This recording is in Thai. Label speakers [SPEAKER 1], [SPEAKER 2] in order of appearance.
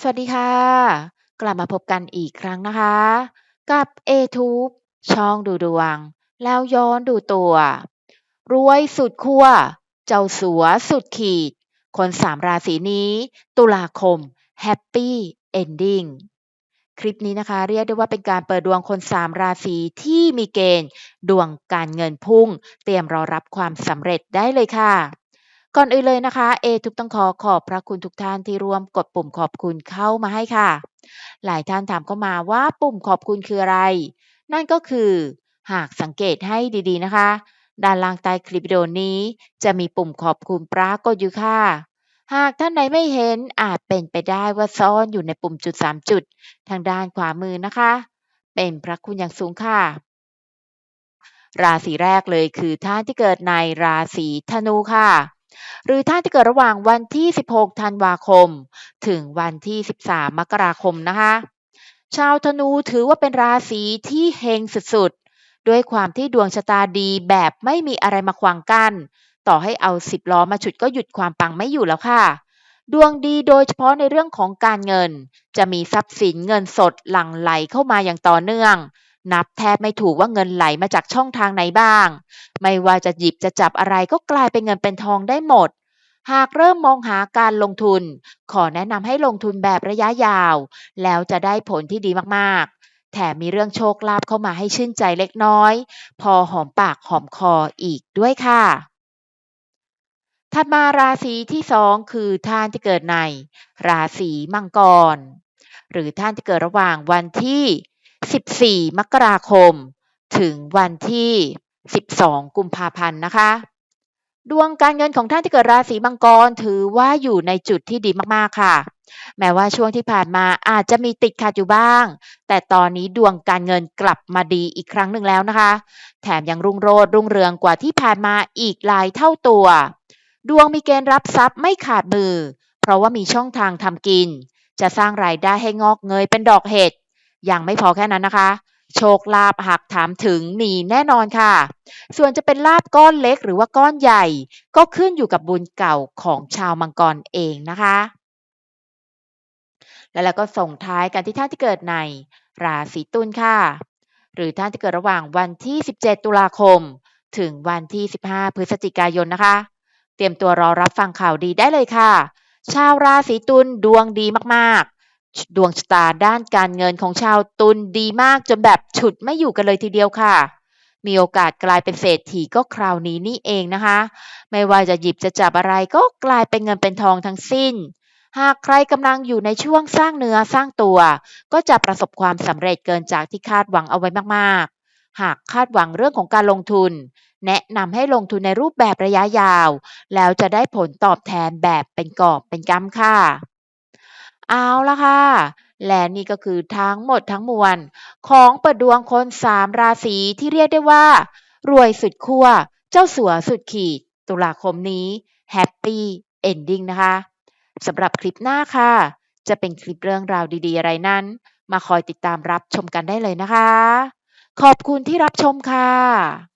[SPEAKER 1] สวัสดีค่ะ กลับมาพบกันอีกครั้งนะคะ กับ A-Tube ช่องดูดวง แล้วย้อนดูตัว รวยสุดขั้วเจ้าสัวสุดขีด คนสามราศีนี้ ตุลาคม Happy Ending คลิปนี้นะคะ เรียกได้ว่าเป็นการเปิดดวงคนสามราศีที่มีเกณฑ์ ดวงการเงินพุ่ง เตรียมรอรับความสำเร็จได้เลยค่ะ ก่อนอื่นเลยนะคะเอทุกต้องขอขอบพระคุณทุกท่านที่ร่วมกดปุ่มขอบคุณเข้ามาให้ค่ะ หลายท่านถามเข้ามาว่าปุ่มขอบคุณคืออะไร นั่นก็คือ หากสังเกตให้ดีๆนะคะ ด้านล่างใต้คลิปวิดีโอนี้ จะมีปุ่มขอบคุณปรากฏอยู่ค่ะ หากท่านไหนไม่เห็นอาจเป็นไปได้ว่าซ่อนอยู่ในปุ่มจุด 3 จุด ทางด้านขวามือนะคะ เป็นพระคุณอย่างสูงค่ะราศีแรกเลยคือท่านที่เกิดในราศีธนูค่ะ หรือท่านที่เกิดระหว่างวันที่ 16 ธันวาคม ถึงวันที่ 13 มกราคมนะคะ ชาวธนูถือว่าเป็นราศีที่เฮงสุดๆ ด้วยความที่ดวงชะตาดีแบบไม่มีอะไรมาขวางกัน้น ต่อให้เอา10ล้อมาฉุดก็หยุดความปังไม่อยู่แล้วค่ะ ดวงดีโดยเฉพาะในเรื่องของการเงิน จะมีทรัพย์สินเงินสดหลั่งไหลเข้ามาอย่างต่อเนื่องนับแทบไม่ถูกว่าเงินไหลมาจากช่องทางไหนบ้าง ไม่ว่าจะหยิบจะจับอะไรก็กลายเป็นเงินเป็นทองได้หมด หากเริ่มมองหาการลงทุน ขอแนะนำให้ลงทุนแบบระยะยาว แล้วจะได้ผลที่ดีมากๆ แถมมีเรื่องโชคลาภเข้ามาให้ชื่นใจเล็กน้อย พอหอมปากหอมคออีกด้วยค่ะถัดมาราศีที่สองคือท่านที่เกิดใน ราศีมังกร หรือท่านที่เกิดระหว่างวันที่ 14 มกราคม ถึงวันที่ 12 กุมภาพันธ์นะคะ ดวงการเงินของท่านที่เกิดราศีมังกรถือว่าอยู่ในจุดที่ดีมากๆค่ะ แม้ว่าช่วงที่ผ่านมาอาจจะมีติดขัดอยู่บ้าง แต่ตอนนี้ดวงการเงินกลับมาดีอีกครั้งหนึ่งแล้วนะคะ แถมยังรุ่งโรจน์รุ่งเรืองกว่าที่ผ่านมาอีกหลายเท่าตัว ดวงมีเกณฑ์รับทรัพย์ไม่ขาดมือ เพราะว่ามีช่องทางทำกิน จะสร้างรายได้ให้งอกเงยเป็นดอกเห็ดยังไม่พอแค่นั้นนะคะ โชคลาภหากถามถึงมีแน่นอนค่ะ ส่วนจะเป็นลาบก้อนเล็กหรือว่าก้อนใหญ่ ก็ขึ้นอยู่กับบุญเก่าของชาวมังกรเองนะคะ และแล้วก็ส่งท้ายกันที่ท่านที่เกิดในราศีตุลค่ะ หรือท่านที่เกิดระหว่างวันที่ 17 ตุลาคม ถึงวันที่ 15 พฤศจิกายนนะคะ เตรียมตัวรอรับฟังข่าวดีได้เลยค่ะ ชาวราศีตุลดวงดีมากๆ ดวงชะตาด้านการเงินของชาวตุลดีมากจนแบบฉุดไม่อยู่กันเลยทีเดียวค่ะ มีโอกาสกลายเป็นเศรษฐีก็คราวนี้นี่เองนะคะ ไม่ว่าจะหยิบจะจับอะไรก็กลายเป็นเงินเป็นทองทั้งสิ้น หากใครกำลังอยู่ในช่วงสร้างเนื้อสร้างตัว ก็จะประสบความสำเร็จเกินจากที่คาดหวังเอาไว้มากๆ หากคาดหวังเรื่องของการลงทุน แนะนำให้ลงทุนในรูปแบบระยะยาว แล้วจะได้ผลตอบแทนแบบเป็นกอบเป็นกำค่ะ เอาละค่ะ และนี่ก็คือทั้งหมดทั้งมวล ของเปิดดวงคนสามราศีที่เรียกได้ว่า รวยสุดขั้วเจ้าสัวสุดขีด ตุลาคมนี้ Happy Ending นะคะสำหรับคลิปหน้าค่ะ จะเป็นคลิปเรื่องราวดีๆ อะไรนั้น มาคอยติดตามรับชมกันได้เลยนะคะ ขอบคุณที่รับชมค่ะ